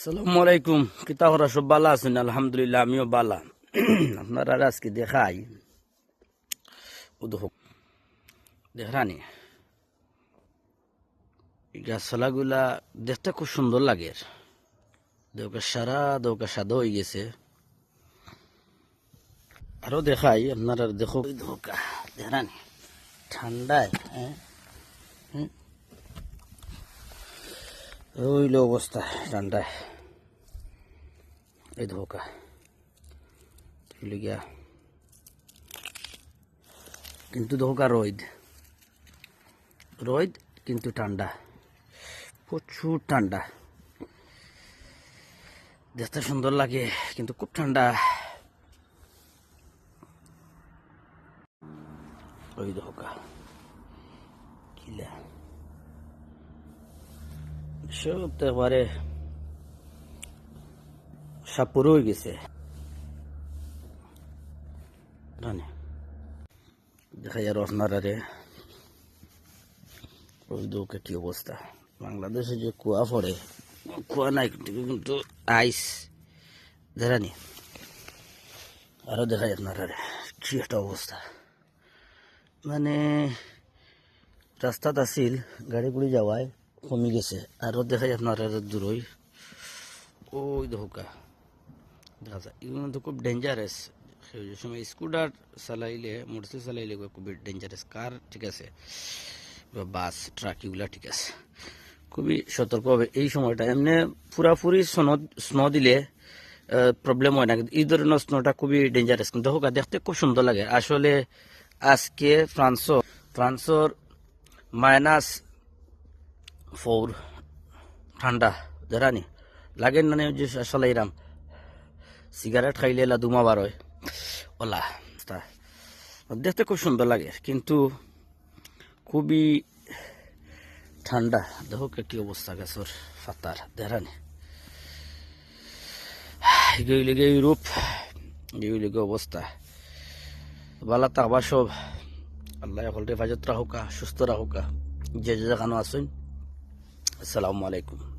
সালামু আলাইকুম কিতাবরা সব বালা আছেন আলহামদুলিল্লাহ আমিও বালা আপনারা আজকে দেখাই উদহ দেখানি এই গাছপালাগুলা দেখতে খুব সুন্দর লাগে দেউকা সারা দেউকা সাদা হয়ে গেছে আরও দেখাই আপনারা দেখো ধোকা দেখানি ঠান্ডায় হ্যাঁ। রইল অবস্থা ঠান্ডায় এই ধোকা গিয়া। কিন্তু ধোকা রোদ রোদ কিন্তু ঠান্ডা। প্রচুর ঠান্ডা। দেখতে সুন্দর লাগে, কিন্তু খুব ঠান্ডা। ওই ধোকা কিলা সব তো একবারে সাপুর হয়ে গেছে। দেখা যার আপনারা রে। ওই দুকে কি অবস্থা? বাংলাদেশে যে কুয়া পড়ে, কুয়া নাই কিন্তু কিন্তু আইস। দেখানি। আরও দেখা যায় আপনারা রে, কি একটা অবস্থা। মানে রাস্তাত আছিল গাড়ি গুড়ি যাওয়ায়। কমে গেছে। আরও দেখা যায় আপনার দূরই ওই ধোকা। দেখা যায় এগুলো তো খুব ডেঞ্জারাস সেই সময় স্কুটার চালাইলে মোটরসাইকেল চালাইলে খুবই ডেঞ্জারাস কার ঠিক আছে? বাস ট্রাক এগুলা ঠিক আছে। খুবই সতর্ক হবে এই সময়টা এমনি পুরাপুরি স্নো স্নো দিলে প্রবলেম হয় না। কিন্তু এই ধরনের স্নোটা খুবই ডেঞ্জারাস কিন্তু হোক দেখতে খুব সুন্দর লাগে। আসলে, আজকে ফ্রান্সও ফ্রান্সর মাইনাস ফোর ঠান্ডা জানি লাগে মানে যে আসলে সিগারেট খাইলে লাদুমা বার হয়। ওলা তা। দেখতে খুব সুন্দর লাগে, কিন্তু খুবই ঠান্ডা দেখো কি অবস্থা গাছর ফাতার দেখানি এগুলি গে ইউরোপ এগুলি গে অবস্থা বালা তাকবা সব আল্লাহ সকলকে হেফাজত রাখুকা সুস্থ রাখুকা যে যে যেখানে আসুন আসসালামু আলাইকুম